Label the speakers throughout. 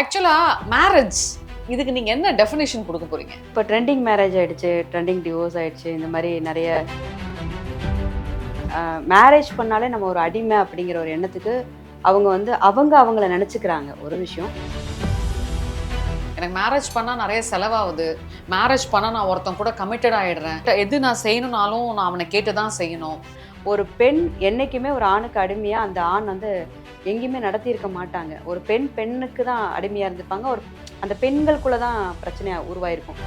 Speaker 1: ஆக்சுவலாக மேரேஜ் இதுக்கு நீங்கள் என்ன டெஃபினேஷன் கொடுக்க போறீங்க?
Speaker 2: இப்போ ட்ரெண்டிங் மேரேஜ் ஆயிடுச்சு ட்ரெண்டிங் டிவோர்ஸ் ஆயிடுச்சு இந்த மாதிரி நிறைய மேரேஜ் பண்ணாலே நம்ம ஒரு அடிமை அப்படிங்கிற ஒரு எண்ணத்துக்கு அவங்க வந்து அவங்க அவங்கள நினச்சிக்கிறாங்க ஒரு விஷயம்.
Speaker 1: எனக்கு மேரேஜ் பண்ணால் நிறைய செலவாகுது. மேரேஜ் பண்ணால் நான் ஒருத்தன் கூட கமிட்டட் ஆயிடுறேன். எது நான் செய்யணும்னாலும் நான் அவனை கேட்டு தான் செய்யணும்.
Speaker 2: ஒரு பெண் என்னைக்குமே ஒரு ஆணுக்கு அடிமையாக அந்த ஆண் வந்து எங்கேயுமே நடத்தியிருக்க மாட்டாங்க. ஒரு பெண் பெண்ணுக்கு தான் அடிமையாக இருந்திருப்பாங்க. ஒரு அந்த பெண்களுக்குள்ள தான் பிரச்சனையாக உருவாயிருக்கும்.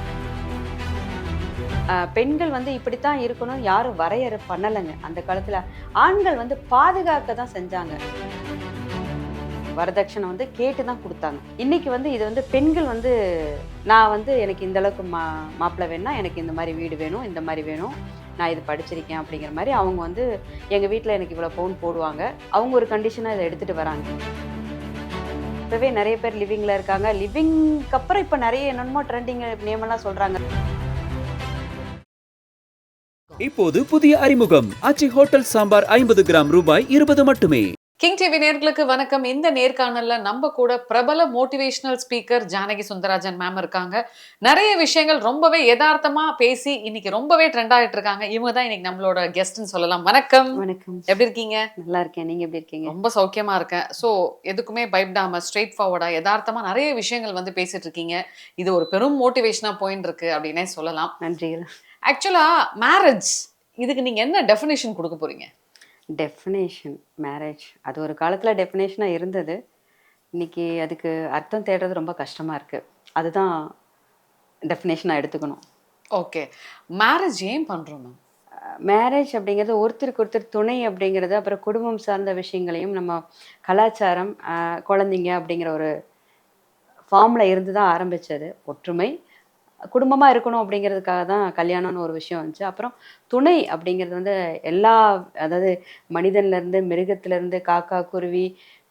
Speaker 2: பெண்கள் வந்து இப்படித்தான் இருக்கணும். யாரும் வரையறை பண்ணலைங்க. அந்த காலத்தில் ஆண்கள் வந்து பாதுகாக்க தான் செஞ்சாங்க. வரதட்சணை வந்து கேட்டு தான் கொடுத்தாங்க. இன்னைக்கு வந்து இது வந்து பெண்கள் வந்து நான் வந்து எனக்கு இந்த அளவுக்கு மா மாப்பிள்ளை வேணும்னா எனக்கு இந்த மாதிரி வீடு வேணும் இந்த மாதிரி வேணும் நான் இது படிச்சிருக்கேன் அப்படிங்கிற மாதிரி அவங்க வந்து எங்கள் வீட்டில் எனக்கு இவ்வளோ பவுன் போடுவாங்க. அவங்க ஒரு கண்டிஷனாக இதை எடுத்துகிட்டு வராங்க. இப்போவே நிறைய பேர் லிவிங்கில் இருக்காங்க. லிவிங்க்கு அப்புறம் இப்போ நிறைய என்னென்னமோ ட்ரெண்டிங் நேமெல்லாம் சொல்கிறாங்க
Speaker 3: இப்போது புதிய அறிமுகம். ஆச்சி ஹோட்டல் சாம்பார் ஐம்பது கிராம் ரூபாய் இருபது மட்டுமே.
Speaker 1: கிங் டிவி நேர்களுக்கு வணக்கம். இந்த நேர்காணல்ல நம்ம கூட பிரபல motivational speaker Janaki Sundarajan ma'am இருக்காங்க. நிறைய விஷயங்கள் ரொம்பவே யதார்த்தமா பேசி இன்னைக்கு ரொம்பவே ட்ரெண்ட் ஆகிட்டு இருக்காங்க. இவங்க தான் இன்னைக்கு நம்மளோட கெஸ்ட்னு சொல்லலாம். வணக்கம்.
Speaker 2: வணக்கம்.
Speaker 1: எப்படி இருக்கீங்க?
Speaker 2: நல்லா இருக்கேன். நீங்கள் எப்படி இருக்கீங்க?
Speaker 1: ரொம்ப சௌக்கியமா இருக்கேன். ஸோ எதுக்குமே பயப்படாம ஸ்ட்ரெயிட் ஃபார்வர்டா யதார்த்தமா நிறைய விஷயங்கள் வந்து பேசிட்டு இருக்கீங்க. இது ஒரு பெரும் மோட்டிவேஷனா போயின்னு இருக்கு அப்படின்னே சொல்லலாம்.
Speaker 2: நன்றிகள்.
Speaker 1: ஆக்சுவலா மேரேஜ் இதுக்கு நீங்க என்ன டெஃபினேஷன் கொடுக்க போறீங்க?
Speaker 2: டெஃபினேஷன் மேரேஜ் அது ஒரு காலத்தில் டெஃபினேஷனாக இருந்தது. இன்னைக்கு அதுக்கு அர்த்தம் தேடுறது ரொம்ப கஷ்டமாக இருக்குது அதுதான் டெஃபினேஷனாக எடுத்துக்கணும்.
Speaker 1: ஓகே மேரேஜ் ஏன் பண்றோம் மேம்
Speaker 2: மேரேஜ் அப்படிங்கிறது ஒருத்தருக்கு ஒருத்தர் துணை அப்படிங்கிறது அப்புறம் குடும்பம் சார்ந்த விஷயங்களையும் நம்ம கலாச்சாரம் குழந்தைங்க அப்படிங்கிற ஒரு ஃபார்மில் இருந்து தான் ஆரம்பித்தது ஒற்றுமை குடும்பமாக இருக்கணும் அப்படிங்கிறதுக்காக தான் கல்யாணம்னு ஒரு விஷயம் வந்துச்சு. அப்புறம் துணை அப்படிங்கிறது வந்து எல்லா அதாவது மனிதன்லேருந்து மிருகத்துலேருந்து காக்கா குருவி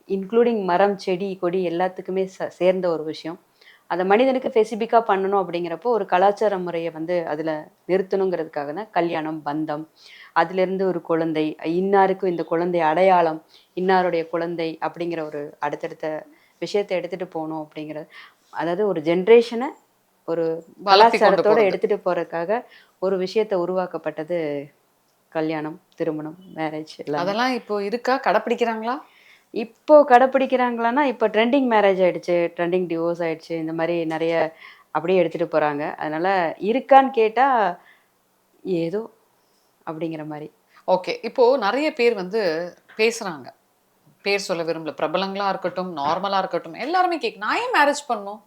Speaker 2: இன்க்ளூடிங் மரம் செடி கொடி எல்லாத்துக்குமே ச சேர்ந்த ஒரு விஷயம். அதை மனிதனுக்கு ஸ்பெசிஃபிக்காக பண்ணணும் அப்படிங்கிறப்போ ஒரு கலாச்சார முறையை வந்து அதில் நிறுத்தணுங்கிறதுக்காக தான் கல்யாணம் பந்தம் அதிலிருந்து ஒரு குழந்தை இன்னாருக்கும் இந்த குழந்தை அடையாளம் இன்னாருடைய குழந்தை அப்படிங்கிற ஒரு அடுத்தடுத்த விஷயத்தை எடுத்துகிட்டு போகணும் அப்படிங்கிறது. அதாவது ஒரு ஜென்ரேஷனை ஒரு கலாச்சாரத்தோட. எடுத்துட்டு போறதுக்காக ஒரு விஷயத்தை உருவாக்கப்பட்டது கல்யாணம் திருமணம் மேரேஜ்
Speaker 1: அதெல்லாம் இப்போ இருக்கா? கடைப்பிடிக்கிறாங்களா?
Speaker 2: இப்போ கடைப்பிடிக்கிறாங்களான்னா இப்போ ட்ரெண்டிங் மேரேஜ் ஆயிடுச்சு ட்ரெண்டிங் டிவோர்ஸ் ஆயிடுச்சு இந்த மாதிரி நிறைய அப்படியே எடுத்துட்டு போறாங்க. அதனால இருக்கான்னு கேட்டா ஏதோ அப்படிங்கிற மாதிரி.
Speaker 1: ஓகே. இப்போ நிறைய பேர் வந்து பேசுறாங்க. பேர் சொல்ல விரும்பல. பிரபலங்களா இருக்கட்டும் நார்மலா இருக்கட்டும் எல்லாருமே கேக் நான் ஏன் மேரேஜ் பண்ணணும்?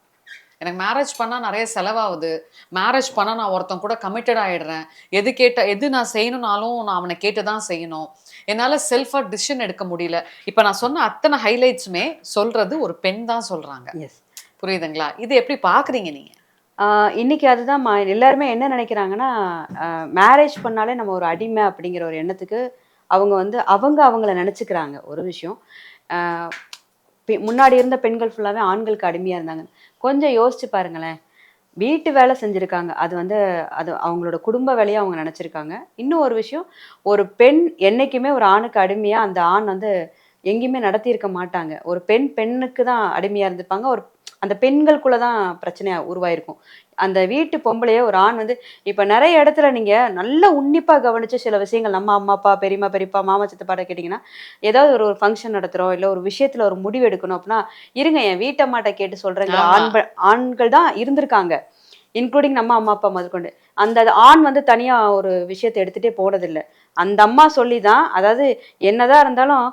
Speaker 1: எனக்கு மேரேஜ் பண்ணா நிறைய செலவாகுது. மேரேஜ் பண்ணா நான் ஒருத்தன் கூட கமிட்டட் ஆயிடுறேன். எது கேட்ட எது நான் செய்யணும்னாலும் நான் அவனை கேட்டு தான் செய்யணும். என்னால செல்ஃபா டிசிஷன் எடுக்க முடியல. இப்போ நான் சொன்ன அத்தனை ஹைலைட்ஸுமே சொல்றது ஒரு பெண் தான் சொல்றாங்க.
Speaker 2: எஸ்
Speaker 1: புரியுதுங்களா? இது எப்படி பாக்குறீங்க நீங்க?
Speaker 2: இன்னைக்கு அதுதான் எல்லாருமே என்ன நினைக்கிறாங்கன்னா மேரேஜ் பண்ணாலே நம்ம ஒரு அடிமை அப்படிங்கிற ஒரு எண்ணத்துக்கு அவங்க வந்து அவங்க அவங்கள நினச்சிக்கிறாங்க ஒரு விஷயம். முன்னாடி இருந்த பெண்கள் ஃபுல்லாகவே ஆண்களுக்கு அடிமையாக இருந்தாங்க. கொஞ்சம் யோசிச்சு பாருங்களேன். வீட்டு வேலை செஞ்சுருக்காங்க. அது வந்து அது அவங்களோட குடும்ப வேலையை அவங்க நினச்சிருக்காங்க. இன்னும் ஒரு விஷயம் ஒரு பெண் என்னைக்குமே ஒரு ஆணுக்கு அடிமையாக அந்த ஆண் வந்து எங்கேயுமே நடத்தியிருக்க மாட்டாங்க. ஒரு பெண் பெண்ணுக்கு தான் அடிமையாக இருந்திருப்பாங்க. ஒரு அந்த பெண்களுக்குள்ள தான் பிரச்சனையாக உருவாயிருக்கும். அந்த வீட்டு பொம்பளைய ஒரு ஆண் வந்து இப்போ நிறைய இடத்துல நீங்கள் நல்லா உன்னிப்பாக கவனிச்சு சில விஷயங்கள் நம்ம அம்மா அப்பா பெரியம்மா பெரியப்பா மாமா சித்தப்பாட்ட கேட்டிங்கன்னா ஏதாவது ஒரு ஒரு ஃபங்க்ஷன் நடத்துகிறோம் இல்லை ஒரு விஷயத்தில் ஒரு முடிவு எடுக்கணும் அப்படின்னா இருங்க என் வீட்டம்மாட்ட கேட்டு சொல்கிறேங்க
Speaker 1: ஆமா.
Speaker 2: ஆண் ஆண்கள் தான் இருந்திருக்காங்க. இன்க்ளூடிங் நம்ம அம்மா அப்பா முதற்கொண்டு. அந்த ஆண் வந்து தனியாக ஒரு விஷயத்தை எடுத்துகிட்டே போனதில்லை. அந்த அம்மா சொல்லி தான் அதாவது என்னதான் இருந்தாலும்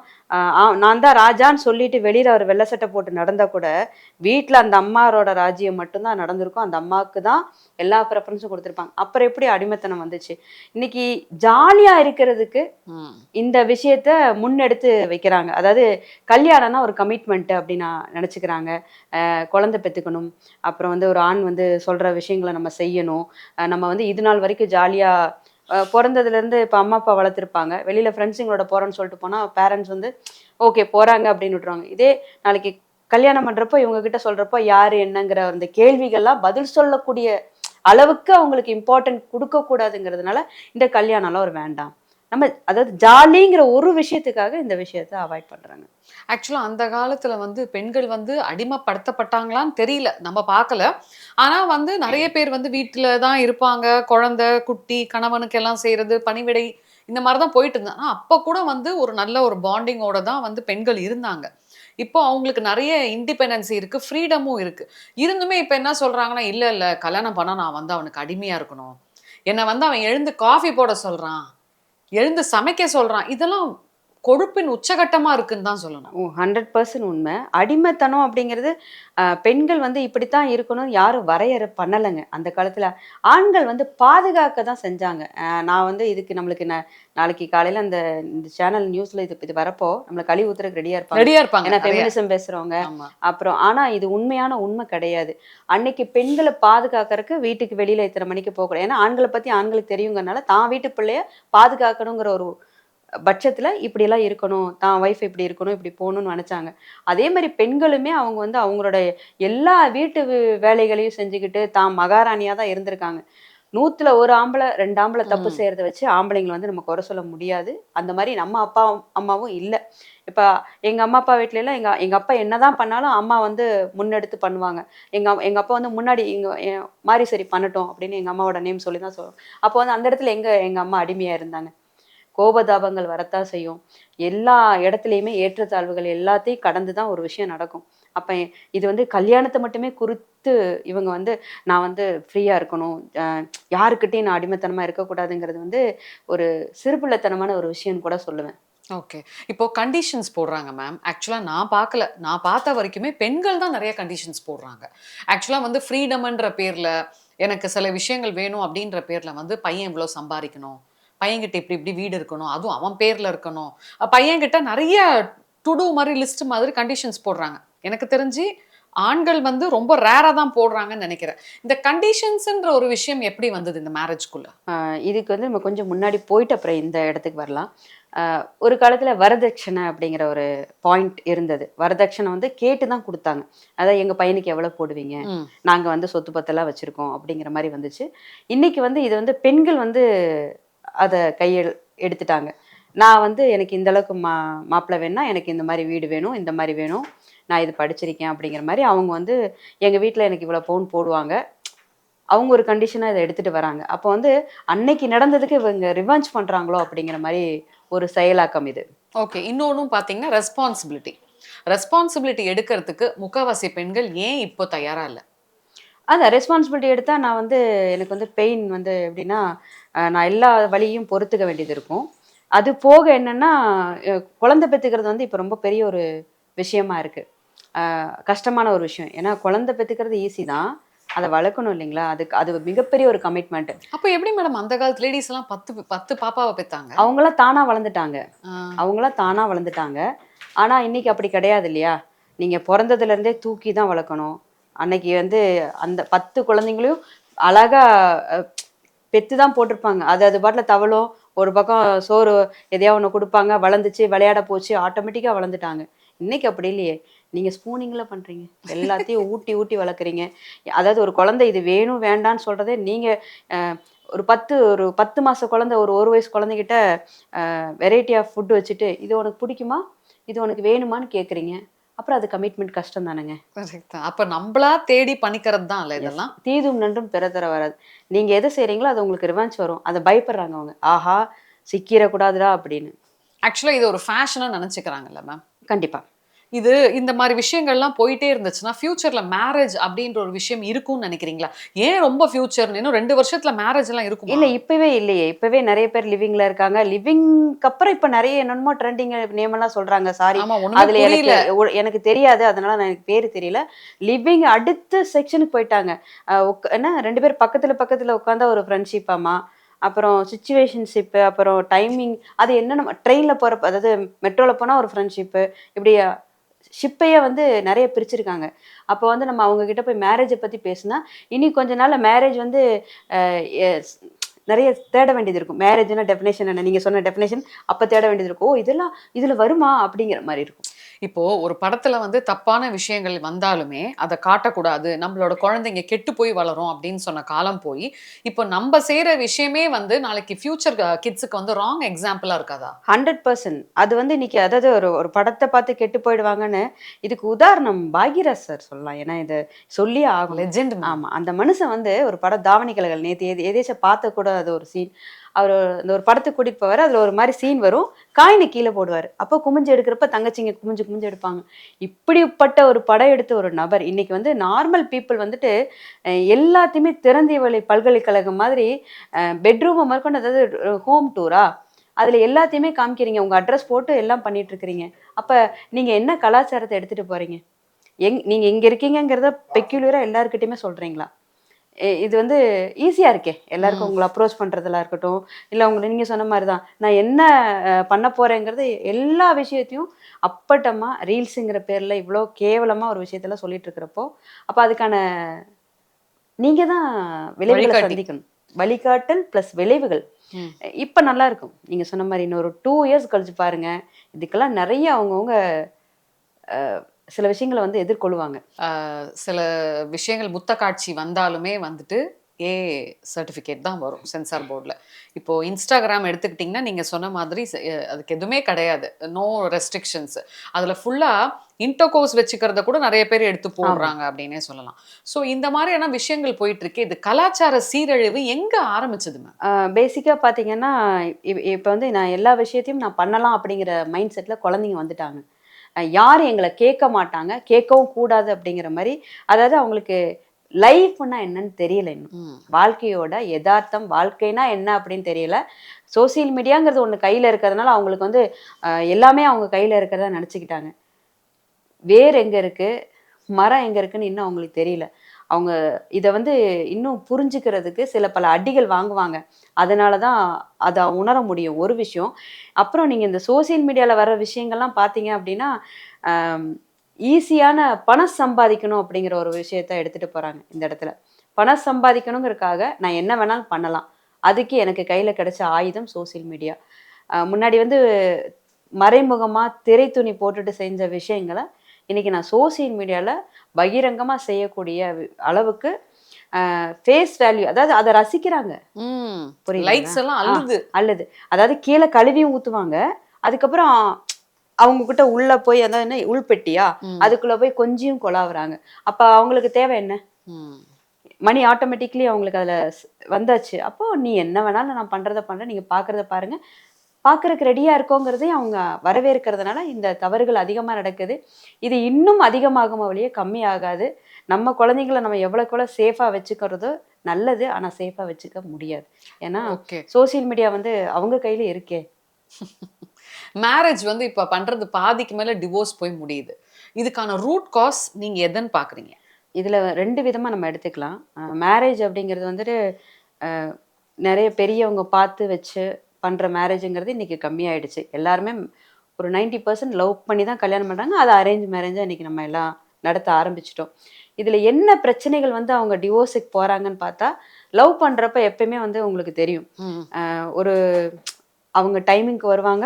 Speaker 2: நான் தான் ராஜான்னு சொல்லிட்டு வெளியில் அவர் வெள்ளை சட்டை போட்டு நடந்தா கூட வீட்டில் அந்த அம்மாரோட ராஜ்யம் மட்டும்தான் நடந்திருக்கும். அந்த அம்மாவுக்கு தான் எல்லா ப்ரெஃபரன்ஸும் கொடுத்துருப்பாங்க. அப்புறம் எப்படி அடிமைத்தனம் வந்துச்சு? இன்னைக்கு ஜாலியாக இருக்கிறதுக்கு இந்த விஷயத்த முன்னெடுத்து வைக்கிறாங்க. அதாவது கல்யாணம்னா ஒரு கமிட்மெண்ட் அப்படின்னு நான் நினச்சிக்கிறாங்க. குழந்தை பெற்றுக்கணும் அப்புறம் வந்து ஒரு ஆண் வந்து சொல்கிற விஷயங்களை நம்ம செய்யணும். நம்ம வந்து இது நாள் வரைக்கும் ஜாலியாக பிறந்ததுலேருந்து இப்போ அம்மா அப்பா வளர்த்துருப்பாங்க. வெளியில் ஃப்ரெண்ட்ஸுங்களோட போகிறோன்னு சொல்லிட்டு போனால் பேரண்ட்ஸ் வந்து ஓகே போகிறாங்க அப்படின்னு விட்ருவாங்க இதே நாளைக்கு கல்யாணம் பண்ணுறப்போ இவங்ககிட்ட சொல்கிறப்போ யார் என்னங்கிற அந்த கேள்விகள்லாம் பதில் சொல்லக்கூடிய அளவுக்கு அவங்களுக்கு இம்பார்ட்டன்ட் கொடுக்கக்கூடாதுங்கிறதுனால இந்த கல்யாணம்லாம் ஒரு வேண்டாம். நம்ம அதாவது ஜாலிங்கிற ஒரு விஷயத்துக்காக இந்த விஷயத்த அவாய்ட் பண்றாங்க.
Speaker 1: ஆக்சுவலாக அந்த காலத்தில் வந்து பெண்கள் வந்து அடிமைப்படுத்தப்பட்டாங்களான்னு தெரியல. நம்ம பார்க்கல. ஆனால் வந்து நிறைய பேர் வந்து வீட்டில் தான் இருப்பாங்க. குழந்தை குட்டி கணவனுக்கு எல்லாம் செய்யறது பணிவிடை இந்த மாதிரி தான் போயிட்டு இருந்தாங்க. அப்போ கூட வந்து ஒரு நல்ல ஒரு பாண்டிங்கோட தான் வந்து பெண்கள் இருந்தாங்க. இப்போ அவங்களுக்கு நிறைய இண்டிபெண்டன்சி இருக்குது ஃப்ரீடமும் இருக்குது இருந்துமே இப்போ என்ன சொல்கிறாங்கன்னா இல்லை இல்லை கல்யாணம் பண்ணால் நான் வந்து அவனுக்கு அடிமையாக இருக்கணும். என்னை வந்து அவன் எழுந்து காஃபி போட சொல்கிறான் எழுந்து சமைக்க சொல்கிறான் இதெல்லாம் கொழுப்பின் உச்சகட்டமா இருக்குன்னு தான் சொல்லணும்.
Speaker 2: ஹண்ட்ரட் பர்சன்ட் உண்மை. அடிமைத்தனம் அப்படிங்கிறது பெண்கள் வந்து இப்படித்தான் இருக்கணும் யாரும் வரையறை பண்ணலைங்க. அந்த காலத்துல ஆண்கள் வந்து பாதுகாக்க தான் செஞ்சாங்க. நான் வந்து இதுக்கு நம்மளுக்கு ந- நாளைக்கு காலையில அந்த இந்த சேனல் நியூஸ்ல இது இது வரப்போ நம்மள கழி ஊத்துறதுக்கு ரெடியா இருப்பாங்க.
Speaker 1: ரெடியா இருப்பாங்க.
Speaker 2: ஏன்னா. ஃபெமினிசம் அப்புறம் ஆனா இது உண்மையான உண்மை கிடையாது. அன்னைக்கு பெண்களை பாதுகாக்கறதுக்கு வீட்டுக்கு வெளியில இத்தனை மணிக்கு போகக்கூடாது. ஏன்னா ஆண்களை பத்தி ஆண்களுக்கு தெரியுங்கறனால தான் வீட்டு பிள்ளைய பாதுகாக்கணுங்கிற ஒரு பட்சத்துல இப்படி எல்லாம் இருக்கணும் தான் ஒய்ஃப் இப்படி இருக்கணும் இப்படி போகணும்னு நினைச்சாங்க. அதே மாதிரி பெண்களுமே அவங்க வந்து அவங்களோட எல்லா வீட்டு வேலைகளையும் செஞ்சுக்கிட்டு தான் மகாராணியா தான் இருந்திருக்காங்க. நூத்துல ஒரு ஆம்பளை ரெண்டு ஆம்பளை தப்பு. செய்யறத வச்சு ஆம்பளைங்களை வந்து நம்ம குறை சொல்ல முடியாது. அந்த மாதிரி நம்ம அப்பா அம்மாவும் இல்லை. இப்ப எங்க அம்மா அப்பா வீட்ல எல்லாம் எங்க எங்க அப்பா என்னதான் பண்ணாலும் அம்மா வந்து முன்னெடுத்து பண்ணுவாங்க. எங்க அம்- எங்க அப்பா வந்து முன்னாடி இங்க மாரி சரி பண்ணட்டும் அப்படின்னு எங்க அம்மாவோட நேம் சொல்லி தான் சொல்லுவோம் அப்போ வந்து அந்த இடத்துல எங்க எங்க அம்மா அடிமையா இருந்தாங்க. கோபதாபங்கள் வரத்தான் செய்யும். எல்லா இடத்துலையுமே ஏற்றத்தாழ்வுகள் எல்லாத்தையும் கடந்து தான் ஒரு விஷயம் நடக்கும். அப்போ இது வந்து கல்யாணத்தை மட்டுமே குறித்து இவங்க வந்து நான் வந்து ஃப்ரீயாக இருக்கணும். யாருக்கிட்டையும் நான் அடிமைத்தனமாக இருக்கக்கூடாதுங்கிறது வந்து ஒரு சிறுபிள்ளைத்தனமான ஒரு விஷயம்னு கூட சொல்லுவேன்.
Speaker 1: ஓகே. இப்போ கண்டிஷன்ஸ் போடுறாங்க மேம் ஆக்சுவலாக நான் பார்க்கல. நான் பார்த்த வரைக்குமே பெண்கள் தான் நிறைய கண்டிஷன்ஸ் போடுறாங்க. ஆக்சுவலாக வந்து ஃப்ரீடம்ன்ற பேரில் எனக்கு சில விஷயங்கள் வேணும் அப்படின்ற பேரில் வந்து பையன் இவ்வளோ சம்பாதிக்கணும். பையன்கிட்ட இப்படி இப்படி வீடு இருக்கணும் அதுவும் அவன் பேரில் இருக்கணும். பையன்கிட்ட நிறைய டுடு மாதிரி லிஸ்ட் மாதிரி கண்டிஷன்ஸ் போடுறாங்க. எனக்கு தெரிஞ்சு ஆண்கள் வந்து ரொம்ப ரேராக தான் போடுறாங்கன்னு நினைக்கிறேன். இந்த கண்டிஷன்ஸ்ன்ற ஒரு விஷயம் எப்படி வந்தது இந்த மேரேஜ்குள்ள
Speaker 2: இதுக்கு வந்து நம்ம கொஞ்சம் முன்னாடி போயிட்டு அப்புறம் இந்த இடத்துக்கு வரலாம். ஆஹ் ஒரு காலத்துல வரதட்சணை அப்படிங்கிற ஒரு பாயிண்ட் இருந்தது. வரதட்சணை வந்து கேட்டு தான் கொடுத்தாங்க. அதாவது எங்க பையனுக்கு எவ்வளவு போடுவீங்க?
Speaker 1: ம்.
Speaker 2: நாங்க வந்து சொத்து பத்தெல்லாம் வச்சிருக்கோம் அப்படிங்கிற மாதிரி வந்துச்சு. இன்னைக்கு வந்து இது வந்து பெண்கள் வந்து அதை கையெழு எடுத்துட்டாங்க. நான் வந்து எனக்கு இந்த அளவுக்கு மா மாப்பிள்ளை வேணும்னா எனக்கு இந்த மாதிரி வீடு வேணும் இந்த மாதிரி வேணும் நான் இது படிச்சிருக்கேன் அப்படிங்கிற மாதிரி அவங்க வந்து எங்கள் வீட்டில் எனக்கு இவ்வளோ பவுன் போடுவாங்க. அவங்க ஒரு கண்டிஷனாக இதை எடுத்துகிட்டு வராங்க. அப்போ வந்து அன்னைக்கு நடந்ததுக்கு இவங்க ரிவெஞ்ச் பண்ணுறாங்களோ அப்படிங்கிற மாதிரி ஒரு செயலாக்கம் இது.
Speaker 1: ஓகே இன்னொன்றும் பார்த்தீங்கன்னா ரெஸ்பான்சிபிலிட்டி ரெஸ்பான்சிபிலிட்டி எடுக்கிறதுக்கு முக்காவாசி பெண்கள் ஏன் இப்போ தயாராக இல்லை?
Speaker 2: அதான் ரெஸ்பான்சிபிலிட்டி எடுத்தா நான் வந்து எனக்கு வந்து பெயின் வந்து எப்படின்னா நான் எல்லா வழியும் பொறுத்துக்க வேண்டியது இருக்கும். அது போக என்னன்னா குழந்தை பெற்றுக்கிறது வந்து இப்போ ரொம்ப பெரிய ஒரு விஷயமா இருக்கு. அஹ், கஷ்டமான ஒரு விஷயம். ஏன்னா குழந்தை பெற்றுக்கிறது ஈஸி தான். அதை வளர்க்கணும் இல்லைங்களா? அதுக்கு அது மிகப்பெரிய ஒரு கமிட்மெண்ட்
Speaker 1: அப்போ எப்படி மேடம் அந்த காலத்து லேடிஸ் எல்லாம் பத்து பத்து பாப்பாவை பெத்தாங்க?
Speaker 2: அவங்களாம் தானா வளர்ந்துட்டாங்க. அவங்களாம் தானா வளர்ந்துட்டாங்க. ஆனா இன்னைக்கு அப்படி கிடையாது இல்லையா? நீங்க பிறந்ததுல இருந்தே தூக்கி தான் வளர்க்கணும். அன்னைக்கு வந்து அந்த பத்து குழந்தைங்களையும் அழகா பெத்து தான் போட்டிருப்பாங்க. அது அது பாட்டில் தவளும் ஒரு பக்கம் சோறு எதையா ஒன்று கொடுப்பாங்க. வளர்ந்துச்சு விளையாட போச்சு. ஆட்டோமேட்டிக்காக வளர்ந்துட்டாங்க. இன்னைக்கு அப்படி இல்லையே. நீங்கள் ஸ்பூனிங்கில் பண்ணுறீங்க எல்லாத்தையும் ஊட்டி ஊட்டி வளர்க்குறீங்க. அதாவது ஒரு குழந்தை இது வேணும் வேண்டான்னு சொல்கிறதே நீங்கள் ஒரு பத்து ஒரு பத்து மாத குழந்தை ஒரு ஒரு வயசு குழந்தைகிட்ட வெரைட்டி ஆஃப் ஃபுட் வச்சுட்டு இது உனக்கு பிடிக்குமா? இது உனக்கு வேணுமான்னு கேட்குறீங்க அப்புறம் அது கமிட்மெண்ட் கஷ்டம் தானேங்க.
Speaker 1: அப்ப நம்மளா தேடி பண்ணிக்கிறது தான் இல்ல இதெல்லாம்?
Speaker 2: தீதும் நன்றும் பிற தர வராது. நீங்க எதை செய்றீங்களோ அது உங்களுக்கு ரிவெஞ்ச் வரும். அதை பயப்படுறாங்க அவங்க. ஆஹா சிக்கிடக்கூடாதுடா அப்படின்னு.
Speaker 1: ஆக்சுவலா இது ஒரு ஃபேஷனா நினைச்சுக்கிறாங்கல்ல மேம்
Speaker 2: கண்டிப்பா.
Speaker 1: இது இந்த மாதிரி விஷயங்கள்லாம் போயிட்டே இருந்துச்சுன்னா ஃபியூச்சர்ல மேரேஜ் அப்படின்ற ஒரு விஷயம் இருக்கும்னு நினைக்கிறீங்களா? ஏன் ரொம்ப ஃபியூச்சர் இன்னும் ரெண்டு வருஷத்துல மேரேஜ் எல்லாம் இருக்கும்?
Speaker 2: இல்ல இப்பவே இல்லையே. இப்பவே நிறைய பேர் லிவிங்ல இருக்காங்க. லிவிங்க்கு அப்புறம் இப்ப நிறைய என்னென்னமோ ட்ரெண்டிங் நேம் எல்லாம் சொல்றாங்க சாரி அதுல எனக்கு எனக்கு தெரியாது. அதனால நான் எனக்கு பேரு தெரியல. லிவிங் அடுத்த செக்ஷனுக்கு போயிட்டாங்க. என்ன? ரெண்டு பேர் பக்கத்துல பக்கத்துல உட்காந்தா ஒரு ஃப்ரெண்ட்ஷிப் ஆமா. அப்புறம் சுச்சுவேஷன்ஷிப்பு அப்புறம் டைமிங் அது என்ன நம்ம ட்ரெயினில் போகிறப்ப அதாவது மெட்ரோவில் போனால் ஒரு ஃப்ரெண்ட்ஷிப்பு இப்படி ஷிப்பையே வந்து நிறைய பிரிச்சிருக்காங்க. அப்போ வந்து நம்ம அவங்க கிட்ட போய் மேரேஜை பற்றி பேசினா இனி கொஞ்ச நாள் மேரேஜ் வந்து நிறைய தேட வேண்டியது இருக்கும். மேரேஜ்னா டெஃபினேஷன் என்ன? நீங்கள் சொன்ன டெஃபினேஷன் அப்போ தேட வேண்டியது இருக்கும். ஓ இதெல்லாம் இதில் வருமா? அப்படிங்கிற மாதிரி இருக்கும்.
Speaker 1: இப்போ ஒரு படத்துல வந்து தப்பான விஷயங்கள் வந்தாலுமே அதை காட்டக்கூடாது. நம்மளோட குழந்தைங்க கெட்டு போய் வளரும் அப்படின்னு சொன்ன காலம் போய் இப்போ நம்ம செய்யற விஷயமே வந்து நாளைக்கு ஃபியூச்சர் கிட்ஸுக்கு வந்து ராங் எக்ஸாம்பிளா இருக்காதா?
Speaker 2: ஹண்ட்ரட் பர்சன்ட் அது வந்து இன்னைக்கு அதாவது ஒரு ஒரு படத்தை பார்த்து கெட்டு போயிடுவாங்கன்னு இதுக்கு உதாரணம் பாகிராஜ் சார் சொல்லலாம். ஏன்னா இதை சொல்லியே ஆகும்
Speaker 1: லெஜெண்ட்
Speaker 2: ஆமா. அந்த மனுஷன் வந்து ஒரு படம் தாவணி கலைகள் நேற்று எது எதேச்சும் பார்த்த கூட அது ஒரு சீன் அவர் இந்த ஒரு படத்துக்கு கூட்டிட்டு போவார். அதுல ஒரு மாதிரி சீன் வரும். காயினை கீழே போடுவார். அப்போ குமிஞ்சு எடுக்கிறப்ப தங்கச்சிங்க குமிஞ்சு குமிஞ்சு எடுப்பாங்க. இப்படிப்பட்ட ஒரு படம் எடுத்த ஒரு நபர். இன்னைக்கு வந்து நார்மல் பீப்புள் வந்துட்டு எல்லாத்தையுமே திறந்த வழி பல்கலைக்கழகம் மாதிரி பெட்ரூமை முதற்கொண்டு அதாவது ஹோம் டூரா அதில் எல்லாத்தையுமே காமிக்கிறீங்க. உங்கள் அட்ரஸ் போட்டு எல்லாம் பண்ணிட்டு இருக்கிறீங்க. நீங்கள் என்ன கலாச்சாரத்தை எடுத்துகிட்டு போகிறீங்க எங் நீங்கள் இங்கே இருக்கீங்கங்கிறத பெக்யூலரா எல்லாருக்கிட்டையுமே சொல்கிறீங்களா இது வந்து ஈஸியா இருக்கே. எல்லாருக்கும் உங்களை அப்ரோச் பண்றதுல இருக்கட்டும். இல்ல உங்களை நீங்க சொன்ன மாதிரி தான் நான் என்ன பண்ண போறேங்கிறது எல்லா விஷயத்தையும் அப்பட்டமா ரீல்ஸுங்கிற பேர்ல இவ்வளோ கேவலமா ஒரு விஷயத்துல சொல்லிட்டு இருக்கிறப்போ அப்ப அதுக்கான நீங்க தான் விளைவுகளை. சந்திக்கணும். வழிகாட்டல் ப்ளஸ் விளைவுகள். இப்ப நல்லா இருக்கும். நீங்க சொன்ன மாதிரி இன்னொரு டூ இயர்ஸ் கழிச்சு பாருங்க. இதுக்கெல்லாம் நிறைய அவங்கவுங்க சில விஷயங்களை வந்து எதிர்கொள்வாங்க.
Speaker 1: சில விஷயங்கள் முத்த காட்சி வந்தாலுமே வந்துட்டு ஏ சர்டிஃபிகேட் தான் வரும் சென்சார் போர்டில் இப்போ இன்ஸ்டாகிராம் எடுத்துக்கிட்டிங்கன்னா நீங்கள் சொன்ன மாதிரி அதுக்கு எதுவுமே கிடையாது. நோ ரெஸ்ட்ரிக்ஷன்ஸ் அதில் ஃபுல்லாக இன்டோகோஸ் வச்சுக்கிறத கூட நிறைய பேர் எடுத்து போடுறாங்க அப்படின்னே சொல்லலாம். ஸோ இந்த மாதிரியான விஷயங்கள் போயிட்டு இருக்கு இது கலாச்சார சீரழிவு எங்க ஆரம்பிச்சது மேம்
Speaker 2: பேசிக்காக பார்த்தீங்கன்னா இப்போ வந்து நான் எல்லா விஷயத்தையும் நான் பண்ணலாம் அப்படிங்கிற மைண்ட் செட்டில் குழந்தைங்க வந்துட்டாங்க. யாரும் எங்களை கேட்க மாட்டாங்க. கேட்கவும் கூடாது அப்படிங்கிற மாதிரி அதாவது அவங்களுக்கு லைஃப்னா என்னன்னு தெரியல இன்னும். வாழ்க்கையோட யதார்த்தம் வாழ்க்கைனா என்ன அப்படின்னு தெரியல. சோசியல் மீடியாங்கிறது ஒன்று கையில் இருக்கிறதுனால அவங்களுக்கு வந்து எல்லாமே அவங்க கையில் இருக்கிறதா நினச்சிக்கிட்டாங்க. வேர் எங்கே இருக்குது மரம் எங்கே இருக்குன்னு இன்னும் அவங்களுக்கு தெரியல. அவங்க இதை வந்து இன்னும் புரிஞ்சுக்கிறதுக்கு சில பல அடிகள் வாங்குவாங்க. அதனால தான் அதை உணர முடியும் ஒரு விஷயம். அப்புறம் நீங்கள் இந்த சோஷியல் மீடியாவில் வர விஷயங்கள்லாம் பார்த்தீங்க அப்படின்னா ஈஸியான பணம் சம்பாதிக்கணும் அப்படிங்கிற ஒரு விஷயத்த எடுத்துகிட்டு போகிறாங்க இந்த இடத்துல. பணம் சம்பாதிக்கணுங்கிறதுக்காக நான் என்ன வேணாலும் பண்ணலாம். அதுக்கு எனக்கு கையில் கிடைச்ச ஆயுதம் சோஷியல் மீடியா. முன்னாடி வந்து மறைமுகமாக திரைத்துணி போட்டுட்டு செஞ்ச விஷயங்களை இன்னைக்கு நான் சோஷியல் மீடியாவில் பகிரங்கமாக செய்யக்கூடிய அளவுக்கு ஃபேஸ் வேல்யூ அதாவது அதை ரசிக்கிறாங்க?
Speaker 1: லைக்ஸ் எல்லாம் அழுது
Speaker 2: அல்லது அதாவது கீழே கழுவியும் ஊற்றுவாங்க அதுக்கப்புறம் அவங்க கிட்ட உள்ள போய் அதாவது என்ன உள்பெட்டியா. அதுக்குள்ள போய் கொஞ்சியும் கொலாவுறாங்க. அப்ப அவங்களுக்கு தேவை என்ன. மணி ஆட்டோமேட்டிக்லி அவங்களுக்கு அதுல வந்தாச்சு. அப்போ நீ என்ன வேணாலும் நான் பண்றத பண்றேன். நீங்க பாக்குறத பாருங்க. பார்க்கறதுக்கு ரெடியா இருக்கோங்கிறதையும் அவங்க வரவேற்கிறதுனால இந்த தவறுகள் அதிகமா நடக்குது. இது இன்னும் அதிகமாகும் வழியே கம்மி ஆகாது நம்ம குழந்தைங்களை நம்ம எவ்வளோக்கு எவ்வளோ சேஃபா வச்சுக்கிறது நல்லது. ஆனா சேஃபா வச்சுக்க முடியாது. ஏன்னா
Speaker 1: ஓகே.
Speaker 2: சோஷியல் மீடியா வந்து அவங்க கையில இருக்கே.
Speaker 1: மேரேஜ் வந்து இப்ப பண்றது பாதிக்கு மேல டிவோர்ஸ் போய் முடியுது. இதுக்கான ரூட் காஸ் நீங்க எதன்னு பாக்குறீங்க?
Speaker 2: இதுல ரெண்டு விதமா நம்ம எடுத்துக்கலாம். மேரேஜ் அப்படிங்கிறது வந்துட்டு நிறைய பெரியவங்க பார்த்து வச்சு பண்ற மேரேஜுங்கிறது இன்னைக்கு கம்மியாயிடுச்சு. எல்லாருமே ஒரு 90% பர்சன்ட் லவ் பண்ணி தான் கல்யாணம் பண்றாங்க. அது அரேஞ்ச் மேரேஜா இன்னைக்கு நம்ம எல்லாம் நடத்த ஆரம்பிச்சிட்டோம். இதுல என்ன பிரச்சனைகள் வந்து அவங்க டிவோர்ஸுக்கு போறாங்கன்னு பார்த்தா லவ் பண்றப்ப எப்பயுமே வந்து உங்களுக்கு தெரியும். ஒரு அவங்க டைமிங்க்கு வருவாங்க.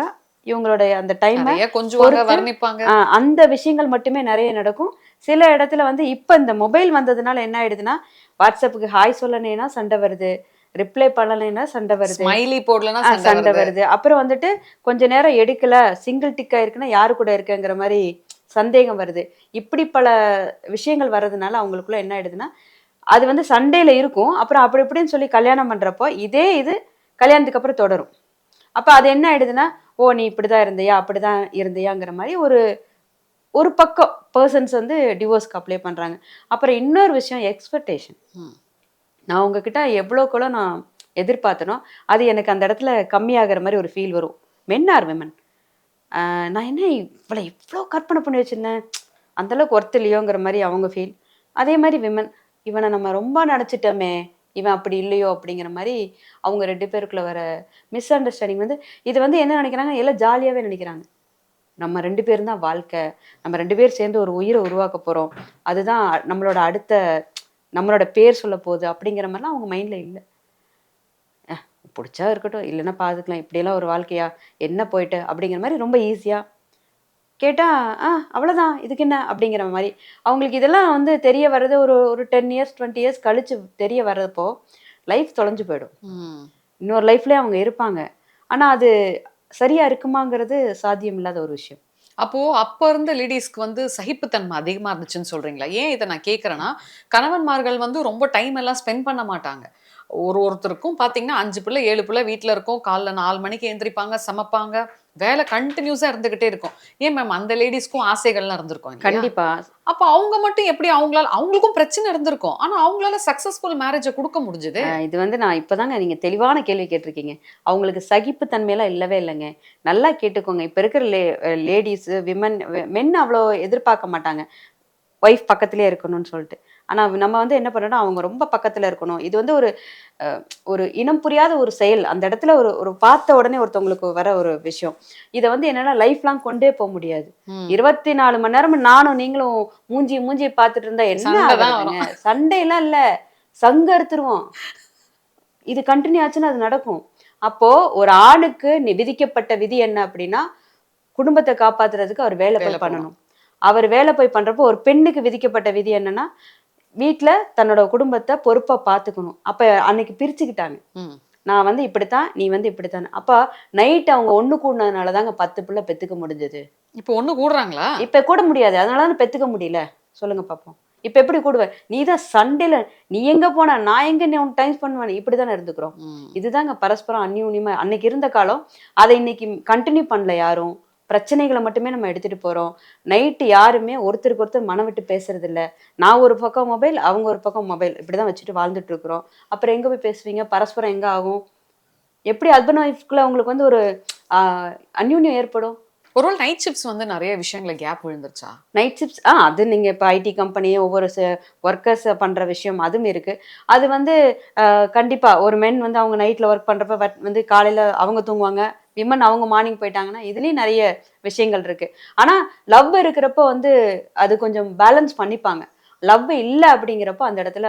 Speaker 2: இவங்களோட அந்த டைமை
Speaker 1: கொஞ்சம் வர்ணிப்பாங்க.
Speaker 2: அந்த விஷயங்கள் மட்டுமே நிறைய நடக்கும். சில இடத்துல வந்து இப்போ இந்த மொபைல் வந்ததுனால என்ன ஆயிடுதுன்னா வாட்ஸ்அப்புக்கு ஹாய் சொல்லலைன்னா சண்டை வருது. ரிப்ளை பண்ணலைன்னா சண்டை வருது.
Speaker 1: ஸ்மைலி போடலன்னா சண்டை வருது.
Speaker 2: அப்புறம் வந்துட்டு கொஞ்ச நேரம் எடுக்கல சிங்கிள் டிக்கா இருக்குன்னா யாரு கூட இருக்கங்கிற மாதிரி சந்தேகம் வருது. இப்படி பல விஷயங்கள் வர்றதுனால அவங்களுக்குள்ள என்ன ஆயிடுதுன்னா அது வந்து சண்டேல இருக்கும். அப்புறம் அப்படி இப்படின்னு சொல்லி கல்யாணம் பண்றப்போ இதே இது கல்யாணத்துக்கு அப்புறம் தொடரும். அப்ப அது என்ன ஆயிடுதுன்னா ஓ நீ இப்படிதான் இருந்தியா அப்படிதான் இருந்தியாங்கிற மாதிரி ஒரு ஒரு பக்கம் பர்சன்ஸ் வந்து டிவோர்ஸ்க்கு அப்ளை பண்றாங்க. அப்புறம் இன்னொரு விஷயம் எக்ஸ்பெக்டேஷன். நான் உங்ககிட்ட எவ்வளோக்குள்ள நான் எதிர்பார்த்தனோ அது எனக்கு அந்த இடத்துல கம்மியாகிற மாதிரி ஒரு ஃபீல் வரும். மென் ஆர் விமன் நான் என்ன இவ்வளோ இவ்வளோ கற்பனை பண்ணி வச்சுருந்தேன்? அந்தளவுக்கு ஒர்த்து இல்லையோங்கிற மாதிரி அவங்க ஃபீல் அதே மாதிரி விமன் இவனை நம்ம ரொம்ப நினச்சிட்டோமே இவன் அப்படி இல்லையோ அப்படிங்கிற மாதிரி அவங்க ரெண்டு பேருக்குள்ள வர மிஸ் அண்டர்ஸ்டாண்டிங் வந்து இது வந்து என்ன நினைக்கிறாங்க? எல்லாம் ஜாலியாகவே நினைக்கிறாங்க. நம்ம ரெண்டு பேரும் தான் வாழ்க்கை. நம்ம ரெண்டு பேர் சேர்ந்து ஒரு உயிரை உருவாக்க போகிறோம் அதுதான் நம்மளோட அடுத்த நம்மளோட பேர் சொல்ல போகுது அப்படிங்கிற மாதிரிலாம் அவங்க மைண்டில் இல்லை. பிடிச்சா இருக்கட்டும் இல்லைன்னா பார்த்துக்கலாம் இப்படியெல்லாம் ஒரு வாழ்க்கையா என்ன போயிட்டு அப்படிங்கிற மாதிரி ரொம்ப ஈஸியாக கேட்டா ஆ அவ்வளவுதான். இதுக்கு என்ன? அப்படிங்கிற மாதிரி. அவங்களுக்கு இதெல்லாம் வந்து தெரிய வர்றது ஒரு ஒரு டென் இயர்ஸ் டுவெண்ட்டி இயர்ஸ் கழிச்சு தெரிய வர்றப்போ லைஃப் தொலைஞ்சு போயிடும். இன்னொரு லைஃப்லயே அவங்க இருப்பாங்க. ஆனா அது சரியா இருக்குமாங்கிறது சாத்தியம் இல்லாத ஒரு விஷயம்.
Speaker 1: அப்போ இருந்த லேடிஸ்க்கு வந்து சகிப்புத்தன்மை அதிகமாக இருந்துச்சுன்னு சொல்றீங்களா? ஏன் இதை நான் கேட்குறேன்னா கணவன்மார்கள் வந்து ரொம்ப டைம் எல்லாம் ஸ்பெண்ட் பண்ண மாட்டாங்க. ஒரு ஒருத்தருக்கும் பாத்தீங்கன்னா அஞ்சு பிள்ளை ஏழு பிள்ளை வீட்ல இருக்கும். காலைல நாலு மணிக்கு எந்திரிப்பாங்க சமைப்பாங்க. வேலை கண்டினியூஸா இருந்துகிட்டே இருக்கும். ஏன் மேம் அந்த லேடிஸ்க்கும் ஆசைகள்லாம் இருந்திருக்கும் இல்லையா?
Speaker 2: கண்டிப்பா.
Speaker 1: அப்ப அவங்க மட்டும் எப்படி அவங்களால அவங்களுக்கும் பிரச்சனை இருந்திருக்கும். ஆனா அவங்களால சக்சஸ்ஃபுல் மேரேஜை கொடுக்க முடிஞ்சது.
Speaker 2: இது வந்து நான் இப்பதாங்க நீங்க தெளிவான கேள்வி கேட்டிருக்கீங்க. அவங்களுக்கு சகிப்பு தன்மையெல்லாம் இல்லவே இல்லைங்க. நல்லா கேட்டுக்கோங்க. இப்ப இருக்கிற லே லேடிஸ் விமன் மென் அவ்வளோ எதிர்பார்க்க மாட்டாங்க. ஒய்ஃப் பக்கத்திலே இருக்கணும்னு சொல்லிட்டு. ஆனா நம்ம வந்து என்ன பண்ணணும் அவங்க ரொம்ப பக்கத்துல இருக்கணும். இது வந்து ஒரு ஒரு இனம் புரியாத ஒரு செயல். அந்த இடத்துல ஒரு ஒரு பார்த்த உடனே ஒருத்தவங்களுக்கு வர ஒரு விஷயம். இதை வந்து என்னன்னா லைஃப் லாங் கொண்டே போக முடியாது. இருபத்தி நாலு மணி நேரம் நானும் நீங்களும் மூஞ்சி மூஞ்சி பார்த்துட்டு இருந்தா என்ன? சண்டையெல்லாம் இல்ல. சங்க எடுத்துருவோம் இது கண்டினியூ ஆச்சுன்னா அது நடக்கும். அப்போ ஒரு ஆணுக்கு விதிக்கப்பட்ட விதி என்ன அப்படின்னா குடும்பத்தை காப்பாத்துறதுக்கு அவர் வேலை
Speaker 1: வேலை
Speaker 2: போய் பண்ணணும். அவர் வேலை போய் பண்றப்போ ஒரு பெண்ணுக்கு விதிக்கப்பட்ட விதி என்னன்னா வீட்ல தன்னோட குடும்பத்தை பொறுப்பா பாத்துக்கணும். அப்ப அன்னைக்கு பிரிச்சுக்கிட்டாங்க. நான் வந்து இப்படித்தான் நீ வந்து இப்படித்தான். அப்ப நைட் அவங்க ஒண்ணு கூடினதுனால தாங்க பத்து பிள்ளை பெத்துக்க முடிஞ்சது.
Speaker 1: இப்போ ஒண்ணு கூடுறாங்களா?
Speaker 2: இப்ப கூட முடியாது. அதனால தானே பெத்துக்க முடியல. சொல்லுங்க பாப்போம். இப்ப எப்படி கூடுவ நீ தான் சண்டையில நீ எங்க போன நான் எங்க நீ டைம் பண்ணுவேன் இப்படிதானே இருந்துக்கிறோம்.
Speaker 1: ம்.
Speaker 2: இதுதாங்க பரஸ்பரம் அந்யூன்யமா அன்னைக்கு இருந்த காலம். அதை இன்னைக்கு கண்டினியூ பண்ணல யாரும். பிரச்சனைகளை மட்டுமே நம்ம எடுத்துட்டு போறோம். நைட்டு யாருமே ஒருத்தருக்கு ஒருத்தர் மனம் விட்டு பேசுறது இல்ல நான் ஒரு பக்கம் மொபைல் அவங்க ஒரு பக்கம் மொபைல் இப்படிதான் வச்சுட்டு வாழ்ந்துட்டு இருக்கிறோம். அப்புறம் எங்க போய் பேசுவீங்க? பரஸ்பரம் எங்க ஆகும்? எப்படி ஹஸ்பண்ட் ஒய்ஃப்குள்ள உங்களுக்கு வந்து ஒரு அந்யூன்யம் ஏற்படும்?
Speaker 1: ஒருவேளை நைட் ஷிப்ட்ஸ் வந்து நிறைய விஷயங்களை கேப் விழுந்துருச்சா?
Speaker 2: நைட் ஷிப்ட்ஸ் ஆ அது நீங்கள் இப்போ ஐடி கம்பெனி ஒவ்வொரு ஒர்க்கர்ஸ் பண்ணுற விஷயம் அதுவும் இருக்குது அது வந்து கண்டிப்பாக ஒரு மென் வந்து அவங்க நைட்டில் ஒர்க் பண்ணுறப்ப வந்து காலையில் அவங்க தூங்குவாங்க. விமன் அவங்க மார்னிங் போயிட்டாங்கன்னா இதுலேயும் நிறைய விஷயங்கள் இருக்கு. ஆனால் லவ் இருக்கிறப்ப வந்து அது கொஞ்சம் பேலன்ஸ் பண்ணிப்பாங்க. லவ் இல்லை அப்படிங்கிறப்ப அந்த இடத்துல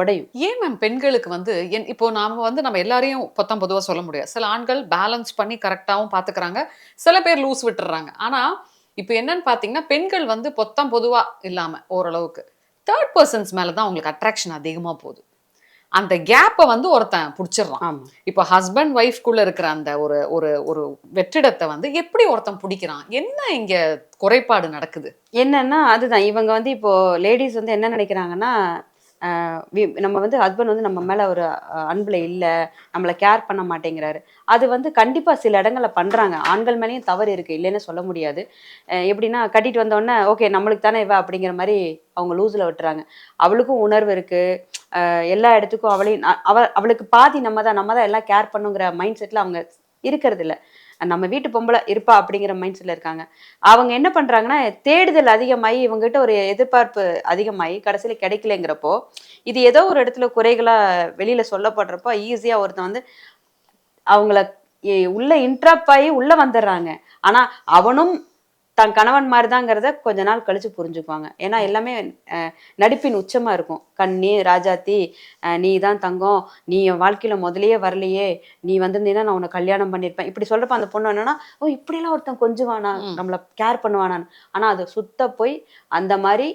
Speaker 2: உடையும்.
Speaker 1: ஏன் மேம் பெண்களுக்கு வந்து என் இப்போ நாம வந்து நம்ம எல்லாரையும் பொத்தம் பொதுவாக சொல்ல முடியாது. சில ஆண்கள் பேலன்ஸ் பண்ணி கரெக்டாகவும் பார்த்துக்கிறாங்க சில பேர் லூஸ் விட்டுறாங்க. ஆனால் இப்போ என்னன்னு பார்த்தீங்கன்னா பெண்கள் வந்து பொத்தம் பொதுவாக இல்லாமல் ஓரளவுக்கு தேர்ட் பர்சன்ஸ் மேலே தான் அவங்களுக்கு அட்ராக்ஷன் அதிகமாக போகுது. அந்த கேப்பை வந்து ஒருத்தன் பிடிச்சிடுறான். இப்போ ஹஸ்பண்ட் ஒய்ஃப்குள்ள இருக்கிற அந்த ஒரு ஒரு ஒரு வெற்றிடத்தை வந்து எப்படி ஒருத்தன் பிடிக்கிறான்? என்ன இங்க குறைபாடு நடக்குது?
Speaker 2: என்னன்னா அதுதான். இவங்க வந்து இப்போ லேடிஸ் வந்து என்ன நினைக்கிறாங்கன்னா நம்ம வந்து ஹஸ்பண்ட் வந்து நம்ம மேலே ஒரு அன்பில் இல்லை நம்மளை கேர் பண்ண மாட்டேங்கிறாரு. அது வந்து கண்டிப்பாக சில இடங்களில் பண்ணுறாங்க ஆண்கள் மேலேயும் தவறு இருக்குது இல்லைன்னு சொல்ல முடியாது. எப்படின்னா கட்டிட்டு வந்தோடனே ஓகே நம்மளுக்கு தானே இவ? அப்படிங்கிற மாதிரி அவங்க லூஸில் விட்டுறாங்க. அவளுக்கும் உணர்வு இருக்குது எல்லா இடத்துக்கும் அவளையும் அவ அவளுக்கு பாதி நம்ம தான் நம்ம தான் எல்லாம் கேர் பண்ணுங்கிற மைண்ட் செட்டில் அவங்க இருக்கிறது இல்லை நம்ம வீட்டு பொம்பளை இருப்பா அப்படிங்கிற மைண்ட் செட்ல இருக்காங்க. அவங்க என்ன பண்றாங்கன்னா தேடுதல் அதிகமாகி இவங்ககிட்ட ஒரு எதிர்பார்ப்பு அதிகமாகி கடைசியில் கிடைக்கலங்கிறப்போ இது ஏதோ ஒரு இடத்துல குறைகளா வெளியில சொல்லப்படுறப்போ ஈஸியா ஒருத்தன் வந்து அவங்கள உள்ள இன்ட்ராப் ஆகி உள்ள வந்துடுறாங்க. ஆனா அவனும் தன் கணவன் மாதிரி தாங்கிறத கொஞ்ச நாள் கழிச்சு புரிஞ்சுக்குவாங்க. ஏன்னா எல்லாமே நடிப்பின் உச்சமா இருக்கும். கண்ணி ராஜாத்தி நீ தான் தங்கம். நீ என் வாழ்க்கையில முதல்லயே வரலையே. நீ வந்திருந்தீங்கன்னா நான் உன்னை கல்யாணம் பண்ணியிருப்பேன் இப்படி சொல்றப்ப அந்த பொண்ணு என்னன்னா ஓ இப்படியெல்லாம் ஒருத்தன் கொஞ்சுவானா. நம்மள கேர் பண்ணுவானான்னு. ஆனா அது சுத்த போய் அந்த மாதிரி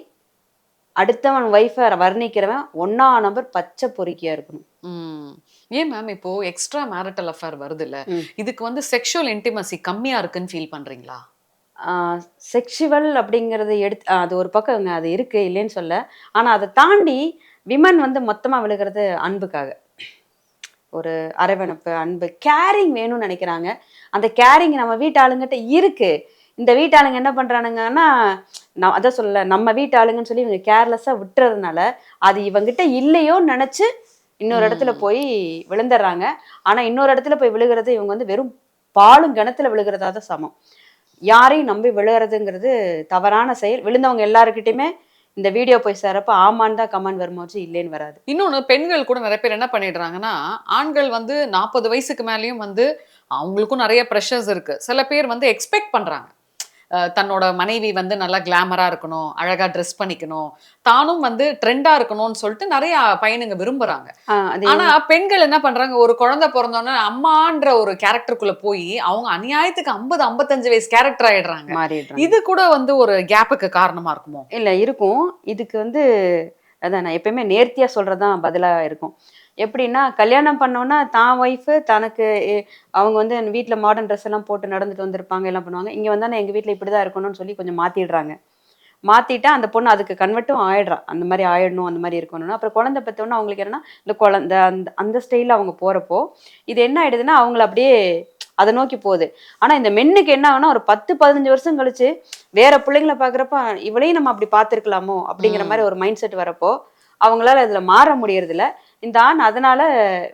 Speaker 2: அடுத்தவன் ஒய்ஃபை வர்ணிக்கிறவன் ஒன்னா நம்பர் பச்சை பொறுக்கியா இருக்கணும்.
Speaker 1: ஏன் மேம் இப்போ எக்ஸ்ட்ரா மேரிட்டல் அஃபேர் வருது இல்ல. இதுக்கு வந்து செக்ஷுவல் இன்டிமசி கம்மியா இருக்குன்னு ஃபீல் பண்றீங்களா?
Speaker 2: செக்ஷுவல் அப்படிங்கிறது எடுத்து அது ஒரு பக்கம் அது இருக்கு இல்லைன்னு சொல்ல. ஆனா அதை தாண்டி விமன் வந்து மொத்தமா விழுகிறது அன்புக்காக. ஒரு அரவணைப்பு அன்பு கேரிங் வேணும்னு நினைக்கிறாங்க. அந்த கேரிங் நம்ம வீட்டு ஆளுங்கிட்ட இருக்கு. இந்த வீட்டு ஆளுங்க என்ன பண்றானுங்கன்னா நான் அதான் சொல்லல நம்ம வீட்டு ஆளுங்கன்னு சொல்லி இவங்க கேர்லெஸ்ஸா விட்டுறதுனால அது இவங்கிட்ட இல்லையோன்னு நினைச்சு இன்னொரு இடத்துல. போய் விழுந்துடுறாங்க. ஆனா இன்னொரு இடத்துல போய் விழுகிறது இவங்க வந்து வெறும் பாலும் கிணத்துல விழுகிறதா தான் சமம். யாரையும் நம்பி விழுகிறதுங்கிறது தவறான செயல். விழுந்தவங்க எல்லாருக்கிட்டையுமே இந்த வீடியோ போய் சேரப்ப ஆமான்னு தான் கமெண்ட் வருமா வச்சு இல்லைன்னு வராது.
Speaker 1: இன்னொன்று பெண்கள் கூட நிறைய பேர் என்ன பண்ணிடுறாங்கன்னா ஆண்கள் வந்து நாற்பது வயசுக்கு மேலேயும் வந்து அவங்களுக்கும் நிறைய ப்ரெஷர்ஸ் இருக்குது சில பேர் வந்து எக்ஸ்பெக்ட் பண்ணுறாங்க தன்னோட மனைவி வந்து நல்லா கிளாமரா இருக்கணும் அழகா ட்ரெஸ் பண்ணிக்கணும். தானும் வந்து ட்ரெண்டா இருக்கணும்னு சொல்லிட்டு நிறைய பையனுங்க விரும்புறாங்க. ஆனா பெண்கள் என்ன பண்றாங்க? ஒரு குழந்தை பிறந்தோன்னே அம்மான்ற ஒரு கேரக்டருக்குள்ள போய் அவங்க அநியாயத்துக்கு ஐம்பது ஐம்பத்தஞ்சு வயசு கேரக்டர் ஆயிடுறாங்க. இது கூட வந்து ஒரு கேப்புக்கு காரணமா இருக்குமோ?
Speaker 2: இல்ல இருக்கும். இதுக்கு வந்து அதான் நான் எப்பயுமே நேர்த்தியா சொல்றதுதான் பதிலா இருக்கும். எப்படின்னா கல்யாணம் பண்ணோன்னா தான் ஒய்ஃபு தனக்கு அவங்க வந்து வீட்ல மாடர்ன் ட்ரெஸ் எல்லாம் போட்டு நடந்துட்டு வந்திருப்பாங்க எல்லாம் பண்ணுவாங்க. இங்க வந்தா எங்க வீட்ல இப்படிதான் இருக்கணும்னு சொல்லி கொஞ்சம் மாத்திடுறாங்க. மாத்திட்டா அந்த பொண்ணு அதுக்கு கன்வெர்ட்டும் ஆயிடுறா. அந்த மாதிரி ஆயிடணும் அந்த மாதிரி இருக்கணும்னு. அப்புறம் குழந்தை பெற்றோன்னா அவங்களுக்கு என்னன்னா இந்த குழந்தை அந்த அந்த ஸ்டைலில் அவங்க போறப்போ இது என்ன ஆயிடுதுன்னா அவங்கள அப்படியே அதை நோக்கி போகுது. ஆனா இந்த மென்னுக்கு என்ன ஆகுனா ஒரு பத்து பதினஞ்சு வருஷம் கழிச்சு வேற பிள்ளைங்கள பாக்குறப்ப இவளையும் நம்ம அப்படி பார்த்திருக்கலாமோ அப்படிங்கிற. மாதிரி ஒரு மைண்ட் செட் வரப்போ அவங்களால இதுல மாற முடியறது இல்ல இந்த ஆண் அதனால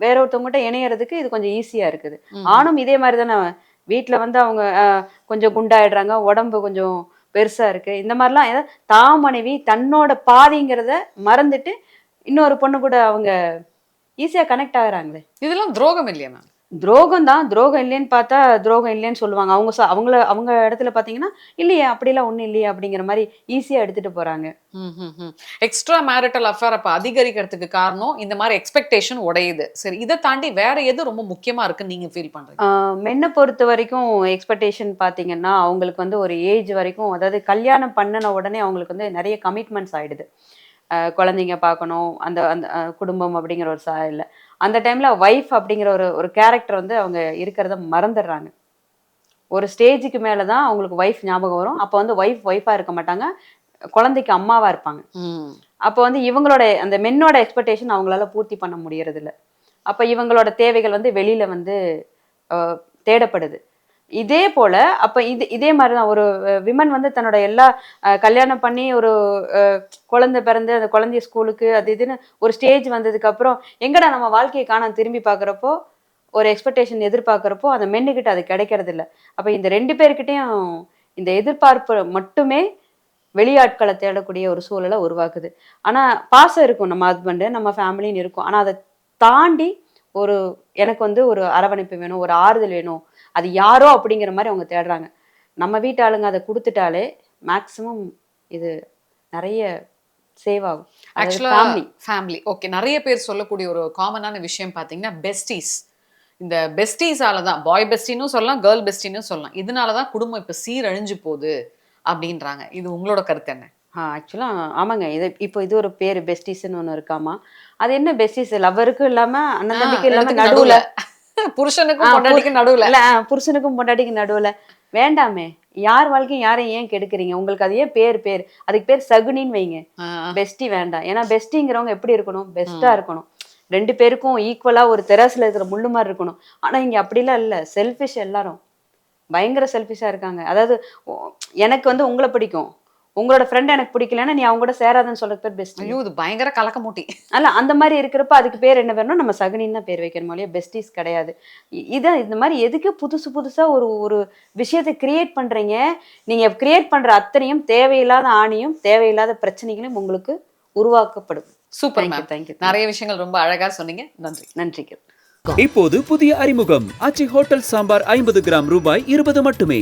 Speaker 2: வேற ஒருத்தவங்ககிட்ட இணையறதுக்கு இது கொஞ்சம் ஈஸியா இருக்குது. ஆணும் இதே மாதிரி தானே வீட்டுல வந்து அவங்க கொஞ்சம் குண்டாயிடுறாங்க உடம்பு கொஞ்சம் பெருசா இருக்கு. இந்த மாதிரிலாம் ஏதாவது தான் மனைவி தன்னோட பாதிங்கிறத மறந்துட்டு இன்னொரு பொண்ணு கூட அவங்க ஈஸியா கனெக்ட் ஆகுறாங்களே.
Speaker 1: இதெல்லாம் துரோகம் இல்லையா மேம்
Speaker 2: துரோகம் தான் துரோகம் இல்லைன்னு பார்த்தா துரோகம் இல்லைன்னு சொல்லுவாங்க. அவங்க ச- அவங்கள அவங்க இடத்துல பார்த்தீங்கன்னா இல்லையே அப்படிலாம் ஒன்றும் இல்லையே அப்படிங்கிற மாதிரி ஈஸியாக எடுத்துட்டு போறாங்க.
Speaker 1: எக்ஸ்ட்ரா மேரிட்டல் அஃபேர் அப்ப அதிகரிக்கிறதுக்கு காரணம் இந்த மாதிரி எக்ஸ்பெக்டேஷன் உடையுது. சரி இதை தாண்டி வேற எது ரொம்ப முக்கியமா இருக்குன்னு நீங்க ஃபீல் பண்றீங்க?
Speaker 2: ஆஹ் மென்னை பொறுத்த வரைக்கும் எக்ஸ்பெக்டேஷன் பார்த்தீங்கன்னா அவங்களுக்கு வந்து ஒரு ஏஜ் வரைக்கும் அதாவது கல்யாணம் பண்ணின உடனே அவங்களுக்கு வந்து நிறைய கமிட்மெண்ட்ஸ் ஆயிடுது. ஆஹ் குழந்தைங்க பார்க்கணும் அந்த அந்த குடும்பம் அப்படிங்கிற ஒரு சாயல்ல அந்த டைம்ல ஒய்ஃப் அப்படிங்கிற ஒரு ஒரு கேரக்டர் வந்து அவங்க இருக்கிறத மறந்துடுறாங்க. ஒரு ஸ்டேஜுக்கு மேலே தான் அவங்களுக்கு ஒய்ஃப் ஞாபகம் வரும். அப்போ வந்து ஒய்ஃப் ஒய்ஃபாக இருக்க மாட்டாங்க. குழந்தைக்கு அம்மாவா இருப்பாங்க. அப்போ வந்து இவங்களோட அந்த மென்னோட எக்ஸ்பெக்டேஷன் அவங்களால பூர்த்தி பண்ண முடியறது இல்ல அப்போ இவங்களோட தேவைகள் வந்து வெளியில வந்து தேடப்படுது. இதே போல அப்ப இது இதே மாதிரி தான் ஒரு விமன் வந்து தன்னோட எல்லா கல்யாணம் பண்ணி ஒரு குழந்தை பிறந்து அந்த குழந்தைய ஸ்கூலுக்கு அது இதுன்னு ஒரு ஸ்டேஜ் வந்ததுக்கு அப்புறம் எங்கடா நம்ம வாழ்க்கையை காண திரும்பி பார்க்குறப்போ ஒரு எக்ஸ்பெக்டேஷன் எதிர்பார்க்குறப்போ அந்த மென்னுக்கிட்ட அது கிடைக்கிறது இல்லை அப்ப இந்த ரெண்டு பேர்கிட்டையும் இந்த எதிர்பார்ப்பு மட்டுமே வெளியாட்களை தேடக்கூடிய ஒரு சூழலை உருவாக்குது. ஆனா பாசம் இருக்கும் நம்ம ஹஸ்பண்டு நம்ம ஃபேமிலின்னு இருக்கும். ஆனா அதை தாண்டி ஒரு எனக்கு வந்து ஒரு அரவணைப்பு வேணும் ஒரு ஆறுதல் வேணும் அது யாரோ அப்படிங்கிற மாதிரி அவங்க தேடுறாங்க. நம்ம வீட்டு ஆளுங்க அதை கொடுத்துட்டாலே மேக்சிமம் இது நிறைய சேவ் ஆகும்.
Speaker 1: ஆக்சுவலா
Speaker 2: ஃபேமிலி
Speaker 1: ஃபேமிலி ஓகே நிறைய பேர் சொல்லக்கூடிய ஒரு காமனான விஷயம் பாத்தீங்கன்னா பெஸ்டீஸ் இந்த பெஸ்டீஸால தான் பாய் பெஸ்டினும் சொல்லலாம் கேர்ள் பெஸ்டினும் சொல்லலாம். இதனால தான் குடும்பம் இப்ப சீரழிஞ்சு போகுது அப்படின்றாங்க. இது உங்களோட கருத்து என்ன?
Speaker 2: ஆக்சுவலாக ஆமாங்க. இது இப்போ இது ஒரு பேர் பெஸ்டிஸ்ன்னு ஒன்று இருக்காமா? அது என்ன பெஸ்டிஸ் லவ்வருக்கும் இல்லாம அண்ணன் தம்பிக்கும் இல்லாம
Speaker 1: ரெண்டுத்துக்கும்
Speaker 2: நடுவுல.
Speaker 1: புருஷனுக்கும் பொண்டாட்டிக்கும் நடுவுல.
Speaker 2: இல்ல புருஷனுக்கும் பொண்டாட்டிக்கும் நடுவுல. வேண்டாமே யார் வாழ்க்கையும் யாரையும் ஏன் கெடுக்குறீங்க? உங்களுக்கு அது ஏன் பேர் பேர். அதுக்கு பேர் சகுனின்னு வைங்க. பெஸ்டி வேண்டாம். ஏன்னா பெஸ்டிங்கிறவங்க எப்படி இருக்கணும்? பெஸ்டா இருக்கணும். ரெண்டு பேருக்கும் ஈக்குவலா ஒரு தெராசுல இருக்கிற முள்ளு மாதிரி இருக்கணும். ஆனா இங்க அப்படிலாம் இல்ல. செல்ஃபிஷ் எல்லாரும். பயங்கர செல்ஃபிஷா இருக்காங்க. அதாவது எனக்கு வந்து உங்களை பிடிக்கும். உங்களோட ஃப்ரெண்ட் எனக்கு பிடிக்கலன்னா நீ அவங்க கூட சேராதுன்னு சொல்றது பேர் பெஸ்ட்
Speaker 1: ஐயோ இது பயங்கர கலக்க மூட்டி
Speaker 2: அல்ல அந்த மாதிரி இருக்கிறப்ப அதுக்கு பேர் என்ன வேணும் நம்ம சகுனின்னு தான் பேர் வைக்கணும் இல்லையா பெஸ்டிஸ் கிடையாது. இதான் இந்த மாதிரி எதுக்கு புதுசு புதுசா ஒரு ஒரு விஷயத்தை கிரியேட் பண்றீங்க? நீங்க கிரியேட் பண்ற அத்தனையும் தேவையில்லாத ஆணியும் தேவையில்லாத பிரச்சனைகளும் உங்களுக்கு உருவாக்கப்படும்.
Speaker 1: சூப்பர் மேம்
Speaker 2: தேங்க்யூ
Speaker 1: நிறைய விஷயங்கள் ரொம்ப அழகா சொன்னீங்க. நன்றி.
Speaker 2: நன்றிக்கு
Speaker 3: இப்போது புதிய அறிமுகம். ஆச்சி ஹோட்டல் சாம்பார் ஐம்பது கிராம் ரூபாய் இருபது மட்டுமே.